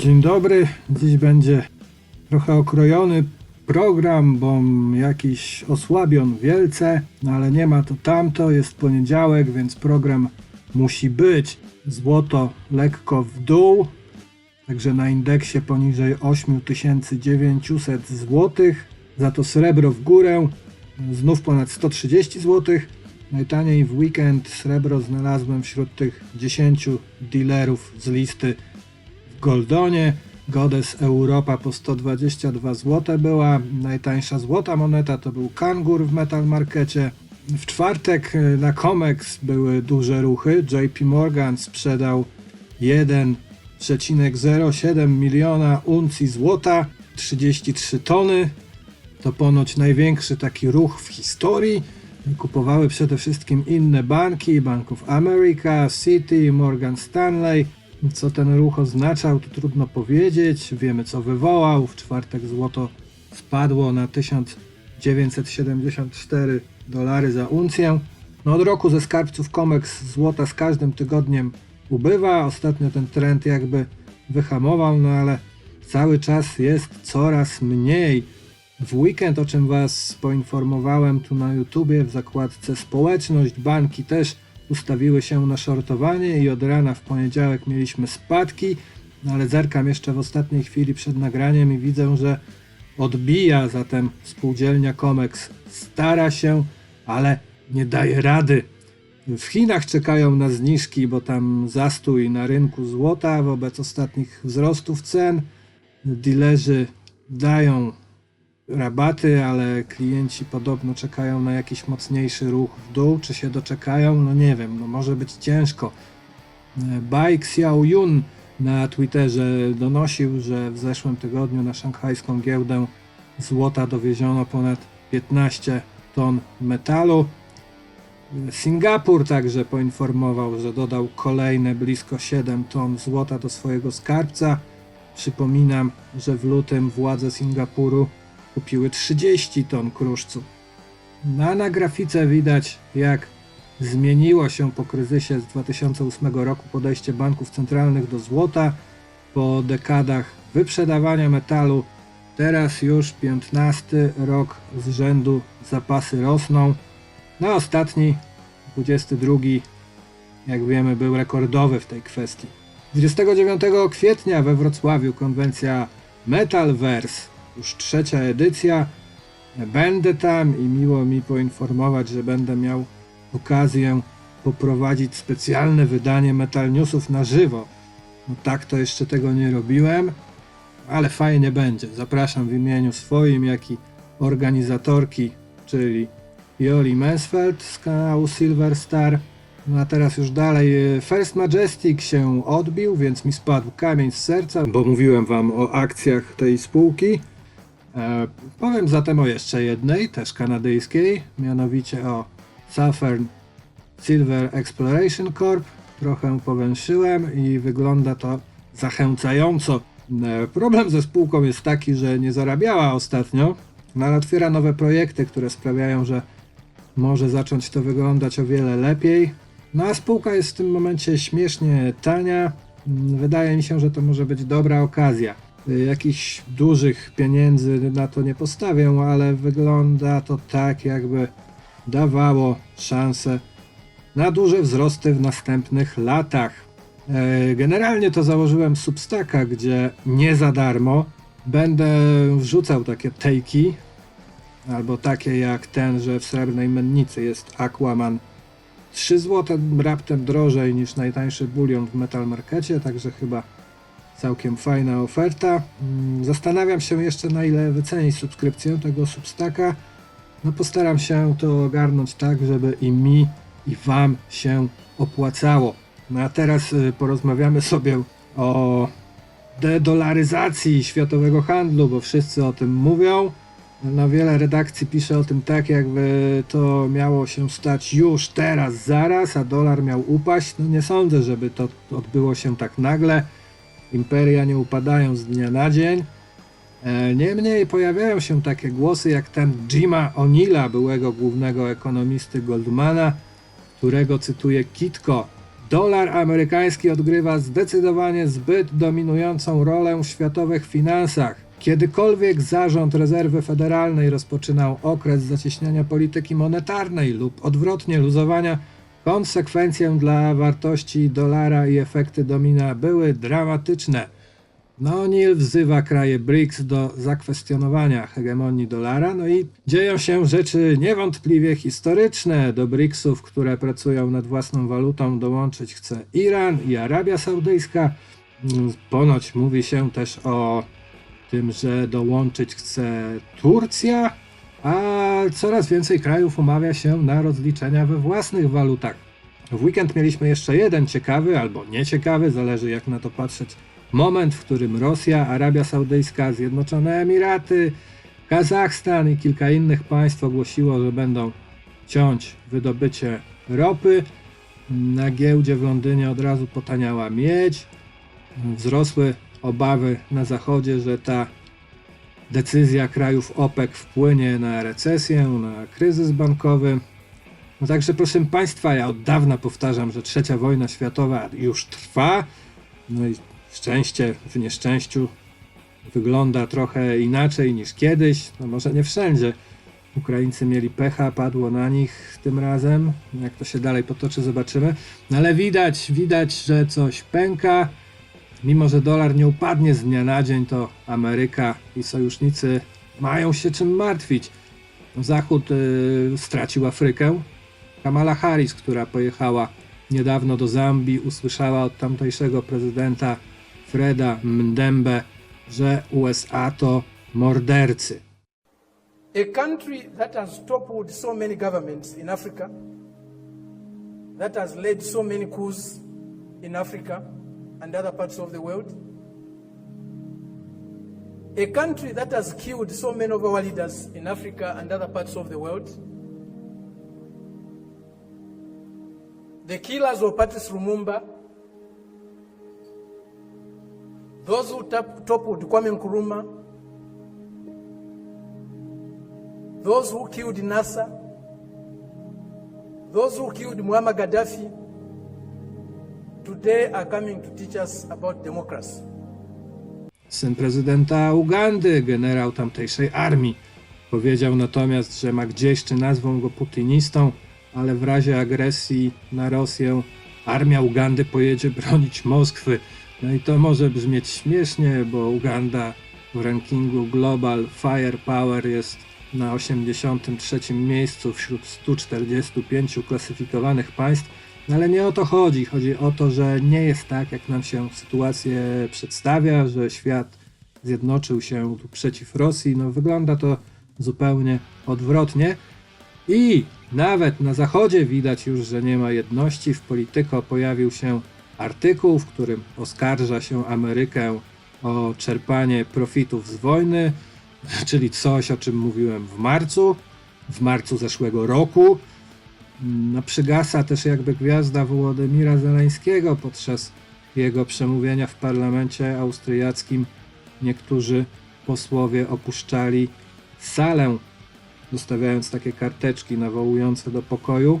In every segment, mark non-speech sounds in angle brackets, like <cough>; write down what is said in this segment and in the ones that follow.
Dzień dobry. Dziś będzie trochę okrojony program, bo jakiś osłabion wielce, no ale nie ma to tamto, jest poniedziałek, więc program musi być. Złoto lekko w dół, także na indeksie poniżej 8900 zł. Za to srebro w górę, znów ponad 130 zł. Najtaniej w weekend srebro znalazłem wśród tych 10 dealerów z listy Goldonie. Godes Europa po 122 zł była. Najtańsza złota moneta to był Kangur w Metal Markecie. W czwartek y, na Comex były duże ruchy. JP Morgan sprzedał 1,07 miliona uncji złota, 33 tony. To ponoć największy taki ruch w historii. Kupowały przede wszystkim inne banki, Bank of America, Citi, Morgan Stanley. Co ten ruch oznaczał, to trudno powiedzieć. Wiemy, co wywołał. W czwartek złoto spadło na 1974 dolary za uncję. No od roku ze skarbców Comex złota z każdym tygodniem ubywa. Ostatnio ten trend jakby wyhamował, no ale cały czas jest coraz mniej. W weekend, o czym Was poinformowałem tu na YouTubie w zakładce społeczność, banki też ustawiły się na shortowanie i od rana w poniedziałek mieliśmy spadki, no ale zerkam jeszcze w ostatniej chwili przed nagraniem i widzę, że odbija, zatem spółdzielnia Comex stara się, ale nie daje rady. W Chinach czekają na zniżki, bo tam zastój na rynku złota wobec ostatnich wzrostów cen. Dilerzy dają rabaty, ale klienci podobno czekają na jakiś mocniejszy ruch w dół. Czy się doczekają? No nie wiem, no może być ciężko. Bai Xiaoyun na Twitterze donosił, że w zeszłym tygodniu na szanghajską giełdę złota dowieziono ponad 15 ton metalu. Singapur także poinformował, że dodał kolejne blisko 7 ton złota do swojego skarbca. Przypominam, że w lutym władze Singapuru kupiły 30 ton kruszcu. Na, grafice widać, jak zmieniło się po kryzysie z 2008 roku podejście banków centralnych do złota. Po dekadach wyprzedawania metalu, teraz już 15 rok z rzędu zapasy rosną. Na ostatni, 22, jak wiemy, był rekordowy w tej kwestii. 29 kwietnia we Wrocławiu konwencja Metalverse już trzecia edycja. Będę tam i miło mi poinformować, że będę miał okazję poprowadzić specjalne wydanie Metal Newsów na żywo. No tak to jeszcze tego nie robiłem, ale fajnie będzie. Zapraszam w imieniu swoim, jak i organizatorki, czyli Joli Mansfeld z kanału Silver Star. No a teraz już dalej. First Majestic się odbił, więc mi spadł kamień z serca, bo mówiłem wam o akcjach tej spółki. E, powiem zatem o jeszcze jednej, też kanadyjskiej, mianowicie o Southern Silver Exploration Corp. Trochę powęszyłem i wygląda to zachęcająco. E, problem ze spółką jest taki, że nie zarabiała ostatnio, no ale otwiera nowe projekty, które sprawiają, że może zacząć to wyglądać o wiele lepiej. No a spółka jest w tym momencie śmiesznie tania. Mm, Wydaje mi się, że to może być dobra okazja. Y, Jakichś dużych pieniędzy na to nie postawię, ale wygląda to tak, jakby dawało szansę na duże wzrosty w następnych latach. E, Generalnie to założyłem Substacka, gdzie nie za darmo będę wrzucał takie take'i, albo takie jak ten, że w srebrnej mennicy jest Aquaman 3 zł raptem drożej niż najtańszy bulion w Metal Markecie, także chyba całkiem fajna oferta. Mm, Zastanawiam się jeszcze na ile wycenić subskrypcję tego Substacka. No postaram się to ogarnąć tak, żeby i mi i wam się opłacało. No a teraz y, porozmawiamy sobie o dedolaryzacji światowego handlu, bo wszyscy o tym mówią. No wiele redakcji pisze o tym tak, jakby to miało się stać już teraz, zaraz, a dolar miał upaść. No nie sądzę, żeby to odbyło się tak nagle. Imperia nie upadają z dnia na dzień. E, Niemniej pojawiają się takie głosy jak ten Jima O'Neilla, byłego głównego ekonomisty Goldmana, którego cytuję Kitko. Dolar amerykański odgrywa zdecydowanie zbyt dominującą rolę w światowych finansach. Kiedykolwiek zarząd rezerwy federalnej rozpoczynał okres zacieśniania polityki monetarnej lub odwrotnie luzowania, konsekwencją dla wartości dolara i efekty domina były dramatyczne. No, Neil wzywa kraje BRICS do zakwestionowania hegemonii dolara, no i dzieją się rzeczy niewątpliwie historyczne. Do BRICSów, które pracują nad własną walutą, dołączyć chce Iran i Arabia Saudyjska. Ponoć mówi się też o tym, że dołączyć chce Turcja, a coraz więcej krajów umawia się na rozliczenia we własnych walutach. W weekend mieliśmy jeszcze jeden ciekawy albo nieciekawy, zależy jak na to patrzeć, moment, w którym Rosja, Arabia Saudyjska, Zjednoczone Emiraty, Kazachstan i kilka innych państw ogłosiło, że będą ciąć wydobycie ropy. Na giełdzie w Londynie od razu potaniała miedź. Wzrosły obawy na zachodzie, że ta decyzja krajów OPEC wpłynie na recesję, na kryzys bankowy. No także proszę Państwa, ja od dawna powtarzam, że trzecia wojna światowa już trwa. No i szczęście w nieszczęściu wygląda trochę inaczej niż kiedyś. No może nie wszędzie. Ukraińcy mieli pecha, padło na nich tym razem. Jak to się dalej potoczy, zobaczymy. No ale widać, widać, że coś pęka. Mimo, że dolar nie upadnie z dnia na dzień, to Ameryka i sojusznicy mają się czym martwić. Zachód y, stracił Afrykę. Kamala Harris, która pojechała niedawno do Zambii, usłyszała od tamtejszego prezydenta Freda Mdembe, że USA to mordercy. A country that has toppled so many governments in Africa, that has led so many coups in Africa and other parts of the world, a country that has killed so many of our leaders in Africa and other parts of the world, the killers of Patrice Lumumba, those who toppled Kwame Nkrumah, those who killed Nasser, those who killed Muammar Gaddafi, today are coming to teach us about democracy. Syn prezydenta Ugandy, generał tamtejszej armii, powiedział natomiast, że ma gdzieś, czy nazwą go putinistą, ale w razie agresji na Rosję armia Ugandy pojedzie bronić Moskwy. No i to może brzmieć śmiesznie, bo Uganda w rankingu Global Firepower jest na 83 miejscu wśród 145 klasyfikowanych państw, no ale nie o to chodzi. Chodzi o to, że nie jest tak, jak nam się sytuację przedstawia, że świat zjednoczył się przeciw Rosji. No wygląda to zupełnie odwrotnie. I nawet na zachodzie widać już, że nie ma jedności. W Polityko pojawił się artykuł, w którym oskarża się Amerykę o czerpanie profitów z wojny, <laughs> czyli coś, o czym mówiłem w marcu, w marcu zeszłego roku. No, przygasa też jakby gwiazda Wołodymira Zeleńskiego podczas jego przemówienia w parlamencie austriackim. Niektórzy posłowie opuszczali salę, zostawiając takie karteczki nawołujące do pokoju.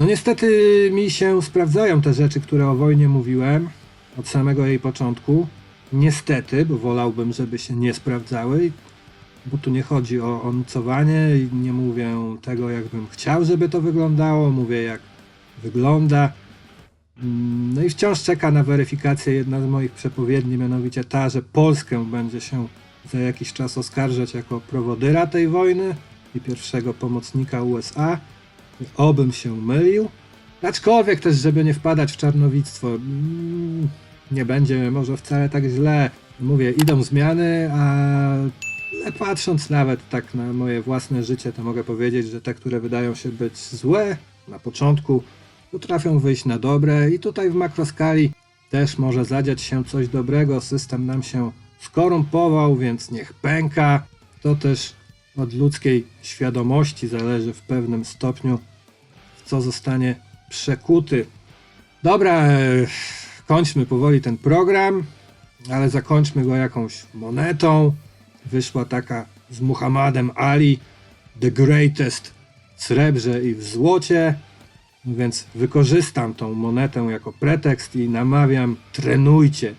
No niestety mi się sprawdzają te rzeczy, które o wojnie mówiłem od samego jej początku. Niestety, bo wolałbym, żeby się nie sprawdzały, bo tu nie chodzi o, o nucowanie i nie mówię tego, jakbym chciał, żeby to wyglądało, mówię jak wygląda. Mm, No i wciąż czeka na weryfikację jedna z moich przepowiedni, mianowicie ta, że Polskę będzie się za jakiś czas oskarżać jako prowodyra tej wojny i pierwszego pomocnika USA. Obym się mylił. Aczkolwiek też, żeby nie wpadać w czarnowictwo, mm, nie będzie może wcale tak źle. Mówię, idą zmiany, a ale patrząc nawet tak na moje własne życie, to mogę powiedzieć, że te, które wydają się być złe na początku, potrafią wyjść na dobre i tutaj w makroskali też może zadziać się coś dobrego. System nam się skorumpował, więc niech pęka. To też od ludzkiej świadomości zależy w pewnym stopniu, w co zostanie przekuty. Dobra, kończmy powoli ten program, ale zakończmy go jakąś monetą. Wyszła taka z Muhammadem Ali, The Greatest w srebrze i w złocie. No więc wykorzystam tą monetę jako pretekst i namawiam, trenujcie.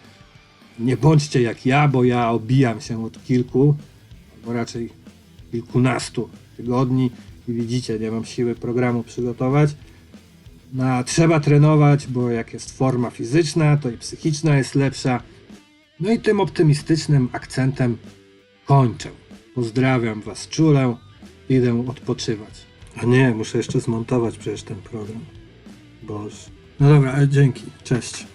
Nie bądźcie jak ja, bo ja obijam się od kilku, albo raczej kilkunastu tygodni i widzicie, nie mam siły programu przygotować. No, trzeba trenować, bo jak jest forma fizyczna, to i psychiczna jest lepsza. No i tym optymistycznym akcentem kończę. Pozdrawiam Was czule, idę odpoczywać. A nie, muszę jeszcze zmontować przecież ten program. Boże. No dobra, dzięki. Cześć.